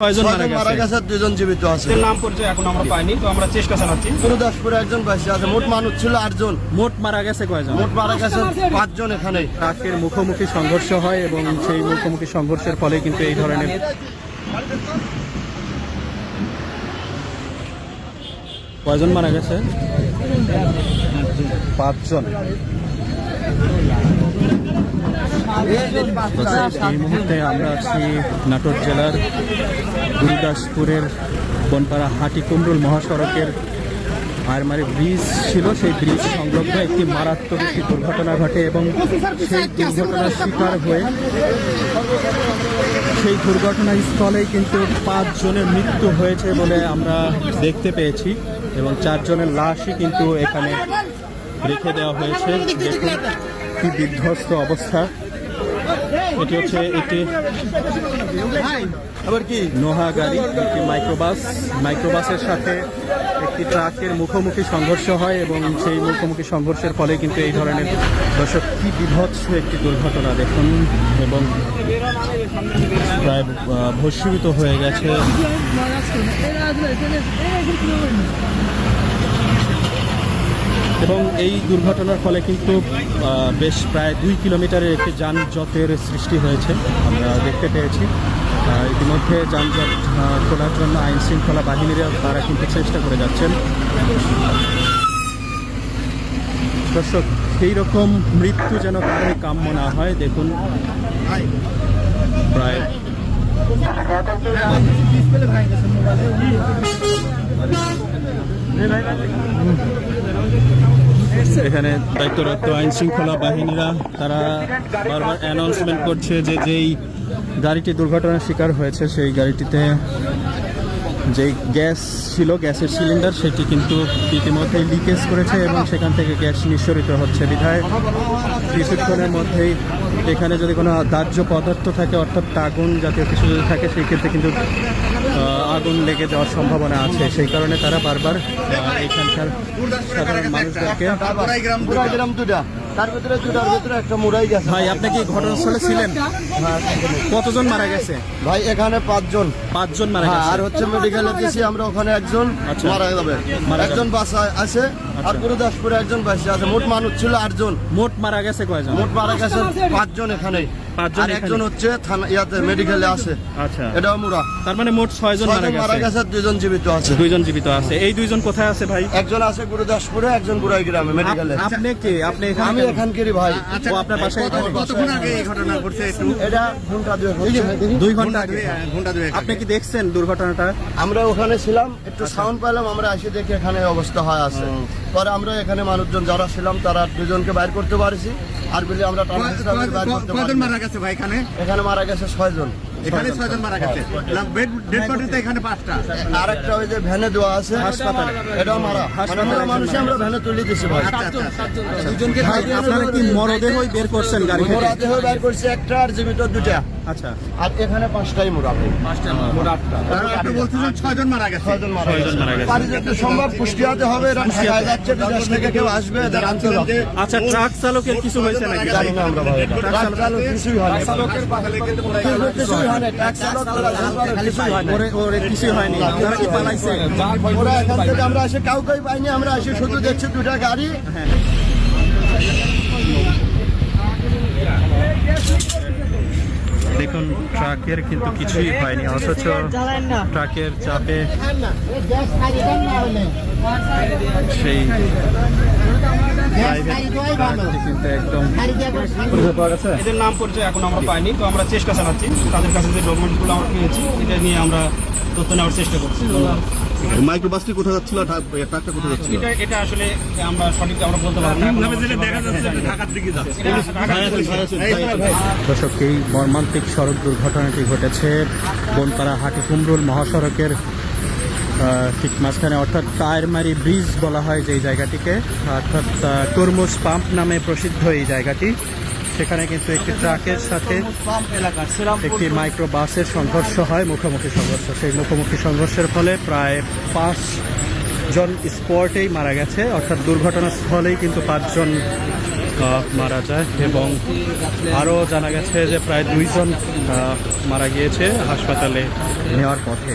ছয়জন মারা গেছে? দুজন জীবিত আছে। নাম পরিচয় এখন আমরা পাইনি তো আমরা চেষ্টা চালাচ্ছি। গুরুদাসপুরে একজন আছে মোট মানুষ ছিল আটজন। মোট মারা গেছে কয়জন? মোট মারা গেছে পাঁচজন এখানে ট্রাকের মুখোমুখি সংঘর্ষ হয় এবং সেই মুখোমুখি সংঘর্ষের ফলে কিন্তু এই ধরনের কয়জন মারা গেছে? পাঁচজন। এই মুহূর্তে আমরা আছি নাটোর জেলার গুরুদাসপুরের বনপাড়া হাটি কুমরুল মহাসড়কের আরমারি ব্রিজ ছিল। সেই ব্রিজ সংলগ্ন একটি মারাত্মক একটি দুর্ঘটনা ঘটে এবং সেই দুর্ঘটনার শিকার হয়ে সেই দুর্ঘটনাস্থলেই কিন্তু পাঁচজনের মৃত্যু হয়েছে বলে আমরা দেখতে পেয়েছি এবং চারজনের লাশই কিন্তু এখানে রেখে দেওয়া হয়েছে। দেখুন কি বিধ্বস্ত অবস্থা। এটি হচ্ছে একটি আবার কি? নোহা গাড়ি একটি মাইক্রোবাস। মাইক্রোবাসের সাথে একটি ট্রাকের মুখোমুখি সংঘর্ষ হয় এবং সেই মুখোমুখি সংঘর্ষের ফলে কিন্তু এই ধরনের দর্শক কি বিভৎস একটি দুর্ঘটনা দেখুন এবং প্রায় আহ, ভস্মীভূত হয়ে গেছে। এবং এই দুর্ঘটনার ফলে কিন্তু বেশ প্রায় দুই কিলোমিটারের একটি যানজটের সৃষ্টি হয়েছে, আমরা দেখতে পেয়েছি। ইতিমধ্যে যানজট খোলার জন্য আইন শৃঙ্খলা বাহিনীরা তারা কিন্তু চেষ্টা করে যাচ্ছেন। দর্শক, সেই রকম মৃত্যু যেন কারোই কাম্য না হয়, দেখুন। প্রায় এখানে দায়িত্বরত আইন শৃঙ্খলা বাহিনীরা, তারা বারবার অ্যানাউন্সমেন্ট করছে যে যেই গাড়িটি দুর্ঘটনার শিকার হয়েছে, সেই গাড়িটিতে যেই গ্যাস ছিল গ্যাসের সিলিন্ডার সেটি কিন্তু ইতিমধ্যেই লিকেজ করেছে এবং সেখান থেকে গ্যাস নিঃসরিত হচ্ছে। বিধায় কিছুক্ষণের মধ্যেই এখানে যদি কোনো দাহ্য পদার্থ থাকে অর্থাৎ আগুন জাতীয় কিছু যদি থাকে সেই ক্ষেত্রে কিন্তু আগুন লেগে যাওয়ার সম্ভাবনা আছে। সেই কারণে তারা বারবার এখানকার সাধারণ মানুষদেরকে মুরাই গ্রাম দুটা তার ভিতরে দুটার ভিতরে একটা মুরাই গেছে ভাই আপনি কি ঘটনাস্থলে ছিলেন? কতজন মারা গেছে? ভাই এখানে পাঁচজন। পাঁচজন মারা হ্যাঁ গেছে আর হচ্ছে মেডিকেলে দিছি আমরা ওখানে একজন আচ্ছা। মারা যাবে। একজন বাসা আছে আর গুরুদাসপুরে একজন বাইশে আছে। মোট মানুষ ছিল আটজন। মোট মারা গেছে কয়জন? মোট মারা গেছে পাঁচজন এখানে পাঁচজন আর একজন হচ্ছে থানা ইয়াতে মেডিকেলে আছে। আচ্ছা। এটাও মুরা তার মানে মোট ছয়জন মারা গেছে? গেছে জীবিত আছে। দুইজন জীবিত আছে। এই দুইজন কোথায় আছে ভাই? একজন আছে গুরুদাসপুরে একজন গুড়াই গ্রামে মেডিকেলে আপনি কে? আপনি এখানে আমি এখানকারই ভাই। ও আপনার বাসায় কতক্ষণ আগে এই ঘটনা ঘটছে একটু? এটা ঘণ্টা দুই ঘণ্টা আগে। ঘণ্টা দুয়েক আপনি কি দেখছেন দুর্ঘটনাটা? আমরা ওখানে ছিলাম একটু সাউন্ড পেলাম আমরা এসে দেখি এখানে অবস্থা হয় আছে। পরে আমরা এখানে মানুষজন যারা ছিলাম তারা দুজনকে বাইর করতে পারছি। আর বলি আমরা বাইর করতে পারি গেছে ভাই এখানে? এখানে মারা গেছে ছয়জন। এখানে ছয়জন মারা গেছে। ডেড বডি তো এখানে পাঁচটা। আর একটা ওই যে ভ্যানে দেওয়া আছে হাসপাতালে। এটাও মারা। মানে আমরা মানুষই আমরা ভ্যানে তুলে দিছি ভাই। ভাই, আপনারা কি মরদেহই বের করছেন গাড়ি থেকে? মোরা দেহ বাইর করছি একটা আর জীবিত দুটা আচ্ছা। আর এখানে পাঁচটাই মোরা। ভাই তারা আপনি বলতেছেন ছয়জন মারা গেছে। ছয়জন মারা ছয়জন গেছে মারা গেছে। পারি যত সম্ভব কুষ্টিয়াতে হবে যাচ্ছে বিদেশ থেকে কেউ আসবে এদের আনতে হবে। আচ্ছা ট্রাক চালকের কিছু হয়েছে নাকি? জানি না আমরা ভাই। ট্রাক চালক কিছুই হয়নি কিছুই হয়নি ট্রাক চালক কিছুই হয়নি ওরে ওরে কিছুই হয়নি তারা কি পালাইছে ওরা এখান থেকে আমরা এসে কাউকেই পাইনি আমরা এসে শুধু দেখছি দুটা গাড়ি। দেখুন ট্রাকের কিন্তু কিছুই হয়নি অথচ ট্রাকের চাপে সেই প্রাইভেট ট্রাকটি কিন্তু একদম পাওয়া গেছে এদের নাম পরিচয় এখন আমরা পাইনি তো আমরা চেষ্টা চালাচ্ছি। তাদের কাছে যে ডকুমেন্টগুলো আমরা পেয়েছি এটা নিয়ে আমরা তথ্য নেওয়ার চেষ্টা করছি। মাইক্রোবাসটি কোথায় যাচ্ছিল ট্রাকটা কোথায় যাচ্ছিল? এটা এটা আসলে আমরা সঠিক আমরা বলতে পারব না। দেখা যাচ্ছে ঢাকার দিকে যাচ্ছে। দর্শক এই মর্মান্তিক সড়ক দুর্ঘটনাটি ঘটেছে বনপাড়া হাটি কুমরুল মহাসড়কের ঠিক মাঝখানে, অর্থাৎ টায়ারমারি ব্রিজ বলা হয় যেই জায়গাটিকে, অর্থাৎ তরমুজ পাম্প নামে প্রসিদ্ধ এই জায়গাটি। সেখানে কিন্তু একটি ট্রাকের সাথে একটি মাইক্রো বাসের সংঘর্ষ হয়, মুখোমুখি সংঘর্ষ। সেই মুখোমুখি সংঘর্ষের ফলে প্রায় পাঁচ জন স্পটেই মারা গেছে। অর্থাৎ দুর্ঘটনাস্থলেই কিন্তু পাঁচজন মারা যায় এবং আরও জানা গেছে যে প্রায় দুইজন মারা গিয়েছে হাসপাতালে নেওয়ার পথে।